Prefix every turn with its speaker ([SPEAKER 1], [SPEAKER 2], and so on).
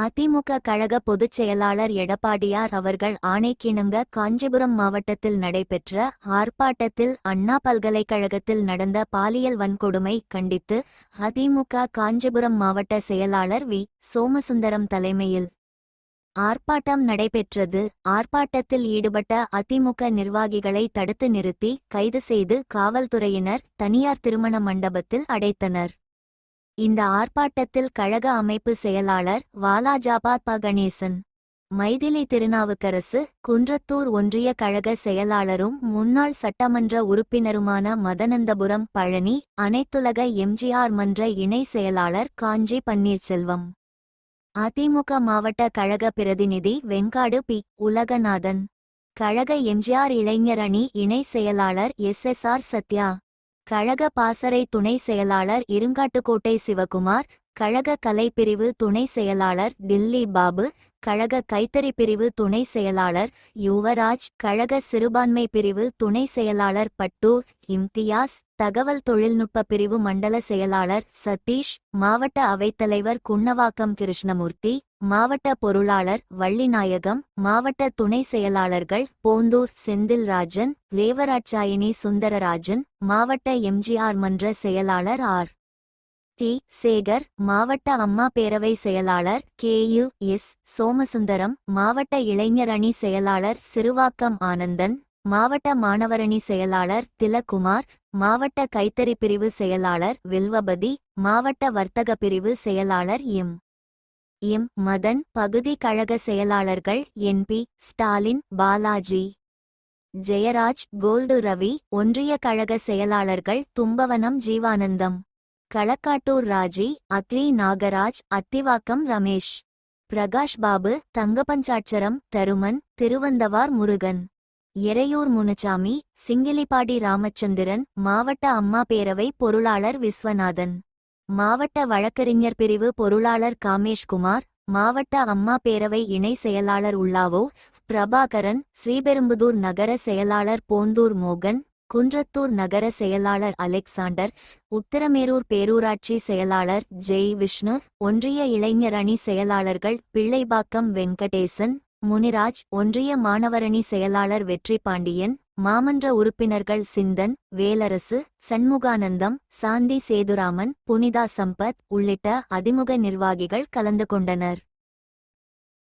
[SPEAKER 1] அதிமுக கழக பொதுச் செயலாளர் எடப்பாடியார் அவர்கள் ஆணைக்கிணங்க காஞ்சிபுரம் மாவட்டத்தில் நடைபெற்ற ஆர்ப்பாட்டத்தில் அண்ணா பல்கலைக்கழகத்தில் நடந்த பாலியல் வன்கொடுமை கண்டித்து அதிமுக காஞ்சிபுரம் மாவட்ட செயலாளர் வி. சோமசுந்தரம் தலைமையில் ஆர்ப்பாட்டம் நடைபெற்றது. ஆர்ப்பாட்டத்தில் ஈடுபட்ட அதிமுக நிர்வாகிகளை தடுத்து நிறுத்தி கைது செய்து காவல்துறையினர் தனியார் திருமண மண்டபத்தில் அடைத்தனர். இந்த ஆர்ப்பாட்டத்தில் கழக அமைப்பு செயலாளர் வாலாஜாபாத் ப கணேசன் மைதிலி திருநாவுக்கரசு குன்றத்தூர் ஒன்றிய கழக செயலாளரும் முன்னாள் சட்டமன்ற உறுப்பினருமான மதனந்தபுரம் பழனி அனைத்துலக எம்ஜிஆர் மன்ற இணை செயலாளர் காஞ்சி பன்னீர்செல்வம். அதிமுக மாவட்ட கழக பிரதிநிதி வெங்காடு பி. உலகநாதன். கழக எம்ஜிஆர் இளைஞர் அணி இணை செயலாளர் எஸ். எஸ். ஆர். சத்யா. கழக பாசறை துணை செயலாளர் இருங்காட்டுக்கோட்டை சிவகுமார் கழக கலைப்பிரிவு துணை செயலாளர் டில்லி பாபு கழக கைத்தறி பிரிவு துணை செயலாளர் யுவராஜ் கழக சிறுபான்மை பிரிவு துணை செயலாளர் பட்டூர் இம்தியாஸ் தகவல் தொழில்நுட்ப பிரிவு மண்டல செயலாளர் சதீஷ் மாவட்ட அவைத்தலைவர் குன்னவாக்கம் கிருஷ்ணமூர்த்தி மாவட்ட பொருளாளர் வள்ளிநாயகம் மாவட்ட துணை செயலாளர்கள் போந்தூர் செந்தில்ராஜன் ரேவராட்சாயினி சுந்தரராஜன் மாவட்ட எம்ஜிஆர் மன்ற செயலாளர் ஆர். டி. சேகர் மாவட்ட அம்மா பேரவை செயலாளர் கே. யு. எஸ். சோமசுந்தரம் மாவட்ட இளைஞர் அணி செயலாளர் சிறுவாக்கம் ஆனந்தன் மாவட்ட மாணவரணி செயலாளர் திலக்குமார் மாவட்ட கைத்தறி பிரிவு செயலாளர் வில்வபதி மாவட்ட வர்த்தக பிரிவு செயலாளர் எம். எம். மதன் பகுதி கழக செயலாளர்கள் N P Stalin Balaji. Jayaraj gold Ravi ஒன்றிய கழக செயலாளர்கள் தும்பவனம் ஜீவானந்தம். களக்காட்டூர் ராஜி அக்ரி நாகராஜ் அத்திவாக்கம் ரமேஷ். பிரகாஷ் பாபு தங்கபஞ்சாட்சரம் தருமன் திருவந்தவார் முருகன். எரையூர் முனுசாமி சிங்கிலிப்பாடி ராமச்சந்திரன் மாவட்ட அம்மா பேரவை பொருளாளர் விஸ்வநாதன். மாவட்ட வழக்கறிஞர் பிரிவு பொருளாளர் காமேஷ்குமார் மாவட்ட அம்மா பேரவை இணை செயலாளர் உள்ளாவோ பிரபாகரன் ஸ்ரீபெரும்புதூர் நகர செயலாளர் போந்தூர் மோகன் குன்றத்தூர் நகர செயலாளர் அலெக்சாண்டர் உத்திரமேரூர் பேரூராட்சி செயலாளர் ஜெய் விஷ்ணு ஒன்றிய இளைஞர் அணி செயலாளர்கள் பிள்ளைபாக்கம் வெங்கடேசன் முனிராஜ் ஒன்றிய மாணவரணி செயலாளர் வெற்றி பாண்டியன் மாமன்ற உறுப்பினர்கள் சிந்தன் வேலரசு சண்முகானந்தம் சாந்தி சேதுராமன் புனிதா சம்பத் உள்ளிட்ட அதிமுக நிர்வாகிகள் கலந்து கொண்டனர்.